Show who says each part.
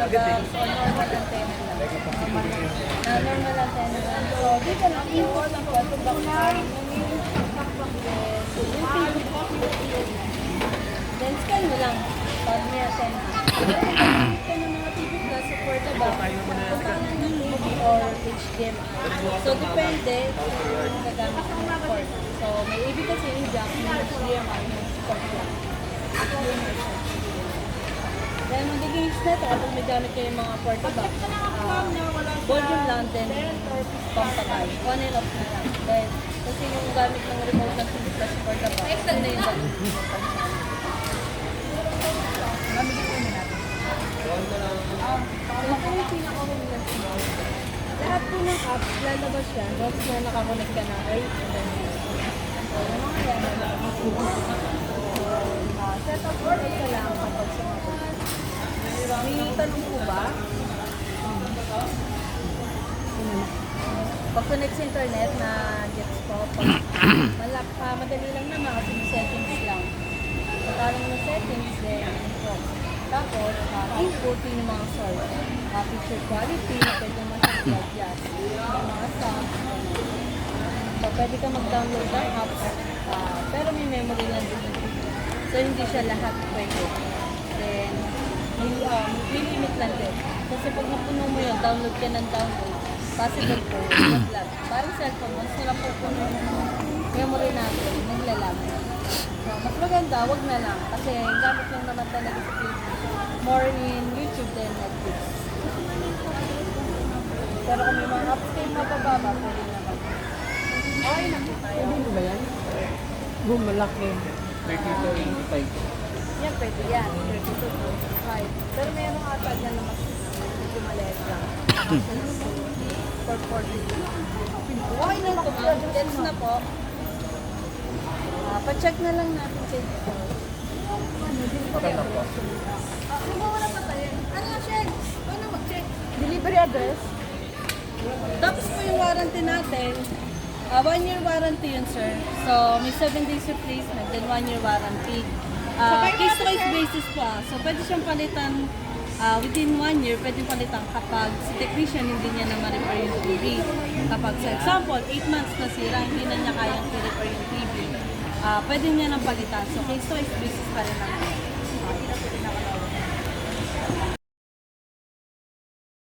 Speaker 1: So, normal antenna lang. Na normal antenna lang. So, dito lang po, ang photo box arm. Then, scan mo lang. Pag may antenna. Ito ng mga TV na supportable. Kung movie or HDMI. So, depende kung gagamit mo port. So, may ibig kasi yung jack, may HDMI, may port lang. Then, magiging na ito kapag may gamit kayo mga portable. Uh, volume lang din compatible. On and off na lang. Dahil, kasi yung gamit ng remote ng TV plus portable, na yung gamit. Um, ito yung pinaka-convenient mo. Lahat po ng apps, lalabas yan. Once na nakakonect ka na, right? And then, so, yung mga yan, lalabas. Uh, set up or ka lang kapag sumagot. May tanong po ba? Pag connect sa internet na gets po, pag malak, ah, madali lang naman kasi may settings lang. Pagkaroon ng settings, then po. Tapos, uh, input yung mga source. Uh, picture quality, pwede mo siya i-adjust. Yung mga sounds, ganun. So, pwede ka mag-download ng apps, ah, pero may memory lang din. So, hindi siya lahat pwede. Then, may, um, may limit lang din. Kasi pag napuno mo yun, download ka ng download, possible po, mag-lag. Parang cellphone, once na napupuno ng memory natin, naglalag. So, mas maganda, wag na lang. Kasi gamit lang naman talaga sa TV. More in YouTube than Netflix. Pero kung may mga apps kayo mapababa, pwede naman. Okay na po tayo.
Speaker 2: Ano ba yan? Boom, malaki.
Speaker 3: 3285.
Speaker 1: Yan, pwede yan. 32 na mas medyo maliit lang. For 40. Okay na po, na po. Ah, pa-check na lang natin kay dito.
Speaker 3: Maganda po.
Speaker 1: Ah, ano wala pa tayo? Ano nga, Shen? Paano mag-check? Delivery address? Tapos po yung warranty natin, ah, one year warranty yun, sir. So, may 7 days replacement, then one year warranty. Ah, case to case basis po. ah. So, pwede siyang palitan ah, within one year, pwede palitan kapag si technician hindi niya na ma-repair yung TV. Kapag, sa example, 8 months na sira, hindi na niya kayang i-repair yung TV, ah, pwede niya nang palitan. So, case to case basis pa rin naman.